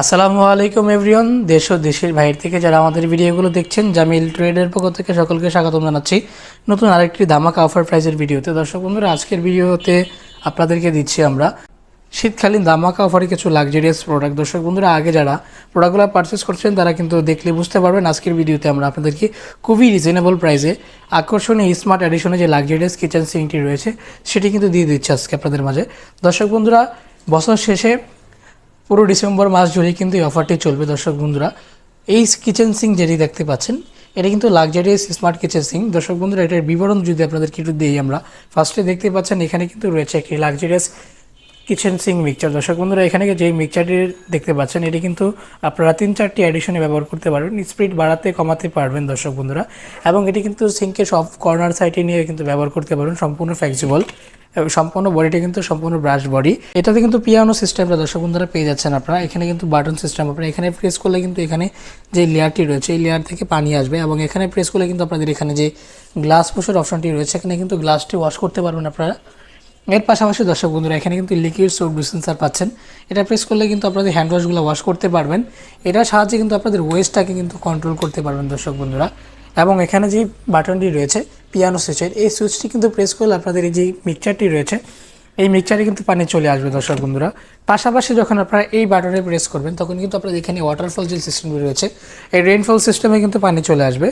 আসসালামু আলাইকুম এভরিওয়ান, দেশ ও দেশের বাইরে থেকে যারা আমাদের ভিডিওগুলো দেখছেন, জামিল ট্রেডের পক্ষ থেকে সকলকে স্বাগতম জানাচ্ছি। নতুন আরেকটি ধামাকা অফার প্রাইজের ভিডিওতে। দর্শক বন্ধুরা, আজকের ভিডিওতে আপনাদেরকে দিচ্ছি আমরা শীতকালীন ধামাকা অফারে কিছু লাক্সারিয়াস প্রোডাক্ট দর্শক বন্ধুরা, আগে যারা প্রোডাক্টগুলো পারচেস করছেন, তারা কিন্তু দেখলে বুঝতে পারবেন আজকের ভিডিওতে আমরা আপনাদেরকে খুবই রিজনেবল প্রাইসে আকর্ষণীয় স্মার্ট অ্যাডিশনে যে লাক্সারিয়াস কিচেন সিংটি রয়েছে, সেটি কিন্তু দিয়ে দিচ্ছে আজকে আপনাদের মাঝে। দর্শক বন্ধুরা, বছর শেষে পুরো ডিসেম্বর মাস জুড়ে কিন্তু এই অফারটি চলবে, দর্শক বন্ধুরা। এই কিচেন সিং যেটি দেখতে পাচ্ছেন, এটা কিন্তু লাক্সারিয়াস স্মার্ট কিচেন সিং দর্শক বন্ধুরা, এটার বিবরণ যদি আপনাদেরকে একটু দিই আমরা। ফার্স্টে দেখতে পাচ্ছেন, এখানে কিন্তু রয়েছে একটি লাক্সারিয়াস কিচেন সিং মিক্সচার দর্শক বন্ধুরা, এখানে যে মিক্সচারটি দেখতে পাচ্ছেন, এটি কিন্তু আপনারা তিন চারটি অ্যাডিশনে ব্যবহার করতে পারবেন। স্পিড বাড়াতে, কমাতে পারবেন দর্শক বন্ধুরা। এবং এটি কিন্তু সিঙ্কের সব কর্নার সাইডে নিয়ে কিন্তু ব্যবহার করতে পারবেন। সম্পূর্ণ ফ্লেক্সিবল সম্পূর্ণ বডিটা কিন্তু সম্পূর্ণ ব্রাশ বডি এটাতে কিন্তু পিয়ানো সিস্টেমটা দর্শক বন্ধুরা পেয়ে যাচ্ছেন আপনারা। এখানে কিন্তু বাটন সিস্টেম আপনারা এখানে প্রেস করলে কিন্তু এখানে যে লেয়ারটি রয়েছে, এই লেয়ার থেকে পানি আসবে। এবং এখানে প্রেস করলে কিন্তু আপনাদের এখানে যে গ্লাস পুষের অপশনটি রয়েছে, এখানে কিন্তু গ্লাসটি ওয়াশ করতে পারবেন আপনারা। এর পাশাপাশি দর্শক বন্ধুরা, এখানে কিন্তু লিকুইড সোপ ডিসেন্সার পাচ্ছেন। এটা প্রেস করলে কিন্তু আপনাদের হ্যান্ড ওয়াশগুলো ওয়াশ করতে পারবেন। এটার সাহায্যে কিন্তু আপনাদের ওয়েস্টটাকে কিন্তু কন্ট্রোল করতে পারবেন দর্শক বন্ধুরা। এবং এখানে যে বাটনটি রয়েছে পিয়ানো সুইচের এই সুইচটি কিন্তু প্রেস করলে আপনাদের এই যে মিক্সচারটি রয়েছে, এই মিক্সচারে কিন্তু পানি চলে আসবে দর্শক বন্ধুরা। পাশাপাশি যখন আপনারা এই বাটনে প্রেস করবেন, তখন কিন্তু আপনাদের এখানে ওয়াটারফল যে সিস্টেমটি রয়েছে, এই রেইনফল সিস্টেমে কিন্তু পানি চলে আসবে।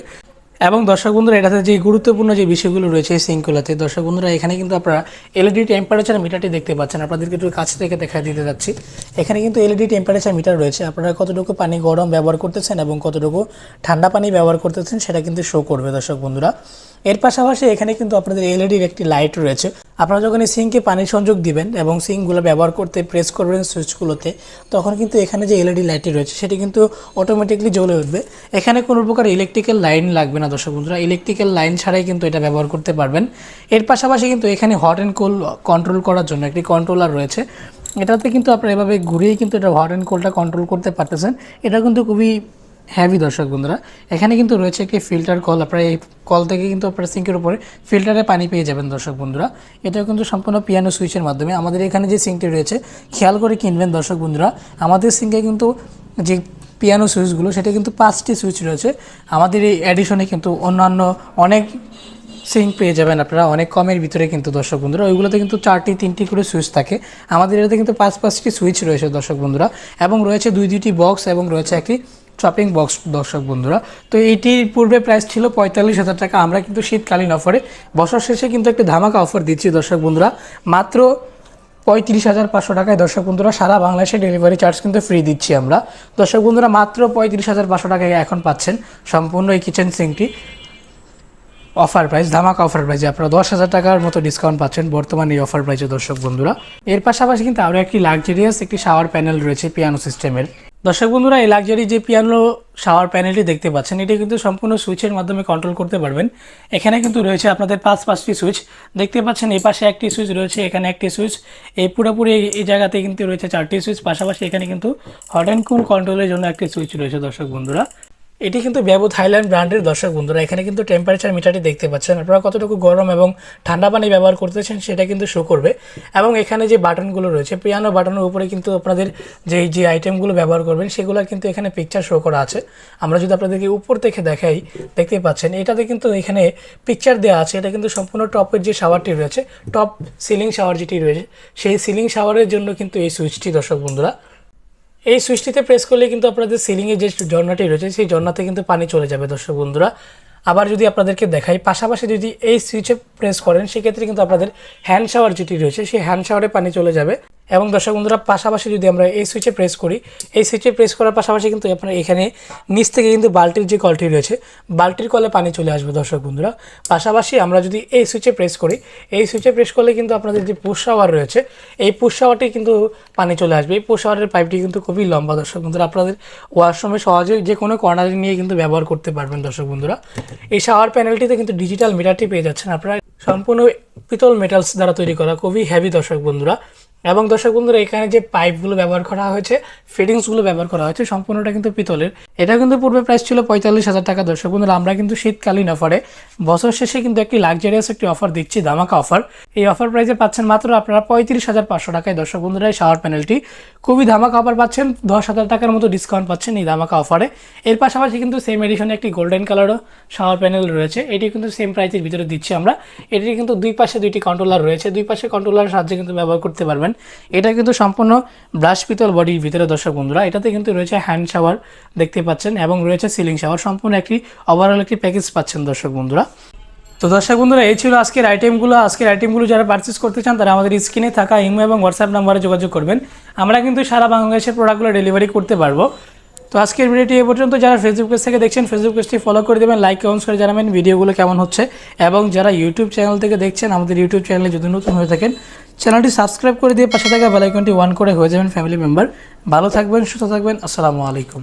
এবং দর্শক বন্ধুরা, এটাতে যে গুরুত্বপূর্ণ যে বিষয়গুলো রয়েছে এই সিঙ্কগুলোতে দর্শক বন্ধুরা, এখানে কিন্তু আপনারা এলইডি টেম্পারেচার মিটারটি দেখতে পাচ্ছেন। আপনাদেরকে একটু কাছ থেকে দেখা দিতে যাচ্ছি। এখানে কিন্তু এলইডি টেম্পারেচার মিটার রয়েছে। আপনারা কতটুকু পানি গরম ব্যবহার করতেছেন এবং কতটুকু ঠান্ডা পানি ব্যবহার করতেছেন, সেটা কিন্তু শো করবে দর্শক বন্ধুরা। এর পাশাপাশি এখানে কিন্তু আপনাদের এলইডির একটি লাইট রয়েছে। আপনারা যখন এই সিঙ্কে পানি সংযোগ দিবেন এবং সিঙ্কগুলো ব্যবহার করতে প্রেস করবেন সুইচগুলোতে, তখন কিন্তু এখানে যে এলইডি লাইটটি রয়েছে, সেটি কিন্তু অটোমেটিকলি জ্বলে উঠবে। এখানে কোনো প্রকার ইলেকট্রিক্যাল লাইন লাগবে না, দর্শক বন্ধুরা। ইলেকট্রিক্যাল লাইন ছাড়াই কিন্তু এটা ব্যবহার করতে পারবেন। এর পাশাপাশি কিন্তু এখানে হট অ্যান্ড কোল কন্ট্রোল করার জন্য একটি কন্ট্রোলার রয়েছে। এটাতে কিন্তু আপনারা এভাবে ঘুরিয়ে কিন্তু এটা হট অ্যান্ড কোলটা কন্ট্রোল করতে পারতেছেন। এটা কিন্তু খুবই হ্যাভি দর্শক বন্ধুরা, এখানে কিন্তু রয়েছে একটি ফিল্টার কল আপনারা এই কল থেকে কিন্তু আপনারা সিঙ্কের উপরে ফিল্টারে পানি পেয়ে যাবেন দর্শক বন্ধুরা। এটাও কিন্তু সম্পূর্ণ পিয়ানো সুইচের মাধ্যমে। আমাদের এখানে যে সিঙ্কটি রয়েছে, খেয়াল করে কিনবেন দর্শক বন্ধুরা। আমাদের সিঙ্কে কিন্তু যে পিয়ানো সুইচগুলো সেটা কিন্তু পাঁচটি সুইচ রয়েছে। আমাদের এই অ্যাডিশনে কিন্তু অন্যান্য অনেক সিঙ্ক পেয়ে যাবেন আপনারা, অনেক কমের ভিতরে কিন্তু দর্শক বন্ধুরা। ওইগুলোতে কিন্তু চারটি, তিনটি করে সুইচ থাকে। আমাদের এটাতে কিন্তু পাঁচ, পাঁচটি সুইচ রয়েছে দর্শক বন্ধুরা। এবং রয়েছে দুই, দুইটি বক্স এবং রয়েছে একটি শপিং বক্স দর্শক বন্ধুরা। তো এইটির পূর্বে প্রাইস ছিল পঁয়তাল্লিশ হাজার টাকা। আমরা কিন্তু শীতকালীন অফারে বছর শেষে কিন্তু একটি ধামাকা অফার দিচ্ছি দর্শক বন্ধুরা। মাত্র পঁয়ত্রিশ হাজার পাঁচশো টাকায় দর্শক বন্ধুরা সারা বাংলাদেশে ডেলিভারি চার্জ কিন্তু ফ্রি দিচ্ছি আমরা। দর্শক বন্ধুরা, মাত্র পঁয়ত্রিশ হাজার পাঁচশো টাকায় এখন পাচ্ছেন সম্পূর্ণ এই কিচেন সিংটি অফার প্রাইস ধামাকা অফার প্রাইসে আপনারা দশ হাজার টাকার মতো ডিসকাউন্ট পাচ্ছেন বর্তমানে এই অফার প্রাইসে দর্শক বন্ধুরা। এর পাশাপাশি কিন্তু আরও একটি লাক্সারিয়াস একটি শাওয়ার প্যানেল রয়েছে পিয়ানো সিস্টেমের দর্শক বন্ধুরা, এই লাক্সারি যে পিয়ানো শাওয়ার প্যানেলটি দেখতে পাচ্ছেন, এটি কিন্তু সম্পূর্ণ সুইচের মাধ্যমে কন্ট্রোল করতে পারবেন। এখানে কিন্তু রয়েছে আপনাদের পাঁচ পাঁচটি সুইচ। দেখতে পাচ্ছেন এই পাশে একটি সুইচ রয়েছে, এখানে একটি সুইচ। এই পুরোপুরি এই- জায়গাতে কিন্তু রয়েছে চারটি সুইচ। পাশাপাশি এখানে কিন্তু হট অ্যান্ড কুল কন্ট্রোলের জন্য একটি সুইচ রয়েছে দর্শক বন্ধুরা। এটি কিন্তু ব্যবো থাইল্যান্ড ব্র্যান্ডের দর্শক বন্ধুরা। এখানে কিন্তু টেম্পারেচার মিটারটি দেখতে পাচ্ছেন। আপনারা কতটুকু গরম এবং ঠান্ডা পানি ব্যবহার করতেছেন সেটা কিন্তু শো করবে। এবং এখানে যে বাটনগুলো রয়েছে পিয়ানো বাটনের উপরে কিন্তু আপনাদের যে যে আইটেমগুলো ব্যবহার করবেন, সেগুলো কিন্তু এখানে পিকচার শো করা আছে। আমরা যদি আপনাদেরকে উপর থেকে দেখাই, দেখতে পাচ্ছেন, এটাতে কিন্তু এখানে পিকচার দেওয়া আছে। এটা কিন্তু সম্পূর্ণ টপের যে শাওয়ারটি রয়েছে টপ সিলিং শাওয়ার যেটি রয়েছে, সেই সিলিং শাওয়ারের জন্য কিন্তু এই সুইচটি দর্শক বন্ধুরা। এই সুইচটিতে প্রেস করলে কিন্তু আপনাদের সিলিংয়ে যে ঝর্ণাটি রয়েছে, সেই ঝর্ণাতে কিন্তু পানি চলে যাবে দর্শক বন্ধুরা। আবার যদি আপনাদেরকে দেখাই, পাশাপাশি যদি এই সুইচে প্রেস করেন, সেক্ষেত্রে কিন্তু আপনাদের হ্যান্ড শাওয়ার যেটি রয়েছে, সেই হ্যান্ড শাওয়ারে পানি চলে যাবে। এবং দর্শক বন্ধুরা, পাশাপাশি যদি আমরা এই সুইচে প্রেস করি, এই সুইচে প্রেস করার পাশাপাশি কিন্তু আপনার এখানে নিচ থেকে কিন্তু বাল্টির যে কলটি রয়েছে বাল্টির কলে পানি চলে আসবে দর্শক বন্ধুরা। পাশাপাশি আমরা যদি এই সুইচে প্রেস করি, এই সুইচে প্রেস করলে কিন্তু আপনাদের যে পুশ শাওয়ার রয়েছে, এই পুষ শাওয়ারটি কিন্তু পানি চলে আসবে। এই পুশ শাওয়ারের পাইপটি কিন্তু খুবই লম্বা দর্শক বন্ধুরা, আপনাদের ওয়াশরুমে সহজে যে কোনো কর্নারে নিয়ে কিন্তু ব্যবহার করতে পারবেন দর্শক বন্ধুরা। এই শাওয়ার প্যানেলটিতে কিন্তু ডিজিটাল মিটারটি পেয়ে যাচ্ছেন। আপনারা সম্পূর্ণ পিতল মেটালস দ্বারা তৈরি করা খুবই হ্যাভি দর্শক বন্ধুরা। এবং দর্শক বন্ধুরা, এখানে যে পাইপগুলো ব্যবহার করা হয়েছে ফিটিংসগুলো ব্যবহার করা হয়েছে, সম্পূর্ণটা কিন্তু পিতলের। এটা কিন্তু পূর্বে প্রাইস ছিল পঁয়তাল্লিশ হাজার টাকা। দর্শক বন্ধুরা, আমরা কিন্তু শীতকালীন অফারে বছর শেষে কিন্তু একটি লাক্সারিয়াস একটি অফার দিচ্ছি, ধামাকা অফার এই অফার প্রাইসে পাচ্ছেন মাত্র আপনারা পঁয়ত্রিশ হাজার পাঁচশো টাকায়। দর্শক বন্ধুরা, এই শাওয়ার প্যানেলটি খুবই ধামাকা অফার পাচ্ছেন। দশ হাজার টাকার মতো ডিসকাউন্ট পাচ্ছেন এই ধামাকা অফারে এর পাশাপাশি কিন্তু সেম এডিশনে একটি গোল্ডেন কালারও শাওয়ার প্যানেল রয়েছে। এটি কিন্তু সেম প্রাইসের ভিতরে দিচ্ছি আমরা। এটির কিন্তু দুই পাশে দুইটি কন্ট্রোলার রয়েছে। দুই পাশে কন্ট্রোলারের সাহায্যে কিন্তু ব্যবহার করতে পারবেন এটা কিন্তু সম্পূর্ণ ব্রাশ পিতল বডির ভিতরে দর্শক বন্ধুরা, এটাতে কিন্তু রয়েছে হ্যান্ড শাওয়ার দেখতে পাচ্ছেন এবং রয়েছে সিলিং শাওয়ার, সম্পূর্ণ একটি ওভারঅল একটি প্যাকেজ পাচ্ছেন দর্শক বন্ধুরা। তো দর্শক বন্ধুরা, এই ছিল আজকের আইটেমগুলো আজকের আইটেমগুলো যারা পারচেস করতে চান, তারা আমাদের স্ক্রিনে থাকা ইমো এবং হোয়াটসঅ্যাপ নাম্বারে যোগাযোগ করবেন। আমরা কিন্তু সারা বাংলাদেশের প্রোডাক্টগুলো ডেলিভারি করতে পারব। তো আজকের ভিডিওটি এ পর্যন্ত, যারা ফেসবুক পেজ থেকে দেখছেন ফেসবুক পেজটি ফলো করে দেবেন লাইক কমেন্টস করে জানাবেন ভিডিওগুলো কেমন হচ্ছে। এবং যারা ইউটিউব চ্যানেল থেকে দেখছেন, আমাদের ইউটিউব চ্যানেলে যদি নতুন হয়ে থাকেন চ্যানেলটি সাবস্ক্রাইব করে দিয়ে পাশে থাকা বেলাইকনটি ওয়ান করে হয়ে যাবেন ফ্যামিলি মেম্বার। ভালো থাকবেন, সুস্থ থাকবেন, আসসালামু আলাইকুম।